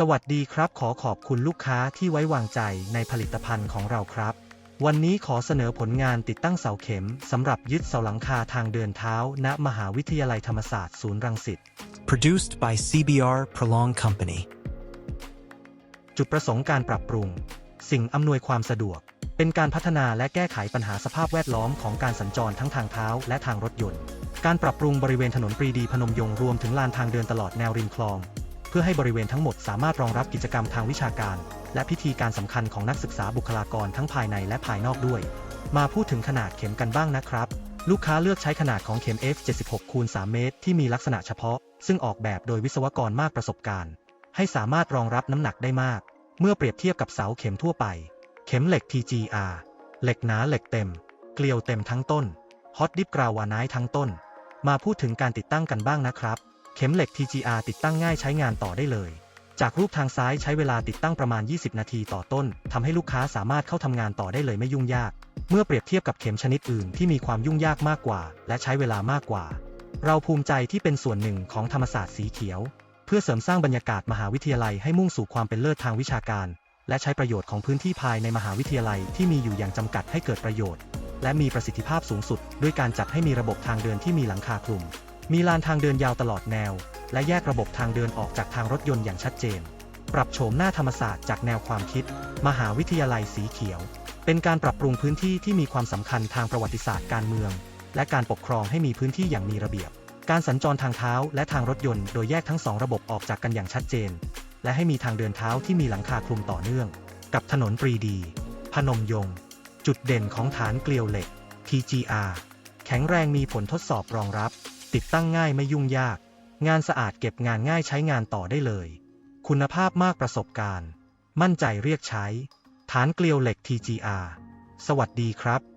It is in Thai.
สวัสดีครับขอขอบคุณลูกค้าที่ไว้วางใจในผลิตภัณฑ์ของเราครับ วันนี้ขอเสนอผลงานติดตั้งเสาเข็มสำหรับยึดเสาหลังคาทางเดินเท้า ณ มหาวิทยาลัยธรรมศาสตร์ศูนย์รังสิต Produced by CBR Prolong Company. จุดประสงค์การปรับปรุง สิ่งอำนวยความสะดวก เป็นการพัฒนาและแก้ไขปัญหาสภาพแวดล้อมของการสัญจรทั้งทางเท้าและทางรถยนต์ การปรับปรุงบริเวณถนนปรีดีพนมยงค์รวมถึงลานทางเดินตลอดแนวริมคลองเพื่อให้บริเวณทั้งหมดสามารถรองรับกิจกรรมทางวิชาการ และพิธีการสำคัญของนักศึกษาบุคลากรทั้งภายในและภายนอกด้วย มาพูดถึงขนาดเข็มกันบ้างนะครับ ลูกค้าเลือกใช้ขนาดของเข็ม F76 คูณ3เมตร ที่มีลักษณะเฉพาะ ซึ่งออกแบบโดยวิศวกรมากประสบการณ์ ให้สามารถรองรับน้ำหนักได้มาก เมื่อเปรียบเทียบกับเสาเข็มทั่วไป เข็มเหล็ก TGR เหล็กหนาเหล็กเต็ม เกลียวเต็มทั้งต้นฮอตดิฟกราวาไนท์ทั้งต้น มาพูดถึงการติดตั้งกันบ้างนะครับ เข็มเหล็ก TGR ติดตั้งง่ายใช้งานต่อได้เลย จากรูปทางซ้ายใช้เวลาติดตั้งประมาณ 20 นาทีต่อต้นทำให้ลูกค้าสามารถเข้าทำงานต่อได้เลยไม่ยุ่งยาก เมื่อเปรียบเทียบกับเข็มชนิดอื่นที่มีความยุ่งยากมากกว่า และใช้เวลามากกว่า เราภูมิใจที่เป็นส่วนหนึ่งของธรรมศาสตร์สีเขียว เพื่อเสริมสร้างบรรยากาศมหาวิทยาลัยให้มุ่งสู่ความเป็นเลิศทางวิชาการ และใช้ประโยชน์ของพื้นที่ภายในมหาวิทยาลัยที่มีอยู่อย่างจำกัดให้เกิดประโยชน์ และมีประสิทธิภาพสูงสุด ด้วยการจัดให้มีระบบทางเดินที่มีหลังคาคลุม มีลานทางเดินยาวตลอดแนว และแยกระบบทางเดินออกจากทางรถยนต์อย่างชัดเจน ปรับโฉมหน้าธรรมศาสตร์จากแนวความคิด มหาวิทยาลัยสีเขียว เป็นการปรับปรุงพื้นที่ที่มีความสำคัญทางประวัติศาสตร์การเมือง และการปกครองให้มีพื้นที่อย่างมีระเบียบ การสัญจรทางเท้าและทางรถยนต์โดยแยกทั้งสองระบบออกจากกันอย่างชัดเจน และให้มีทางเดินเท้าที่มีหลังคาคลุมต่อเนื่อง กับถนนปรีดี พนมยงค์จุดเด่นของฐานเกลียวเหล็ก TGR แข็งแรงมีผลทดสอบรองรับ ติดตั้งง่ายไม่ยุ่งยาก งานสะอาดเก็บงานง่ายใช้งานต่อได้เลย คุณภาพมากประสบการณ์ มั่นใจเรียกใช้ ฐานเกลียวเหล็ก TGR สวัสดีครับ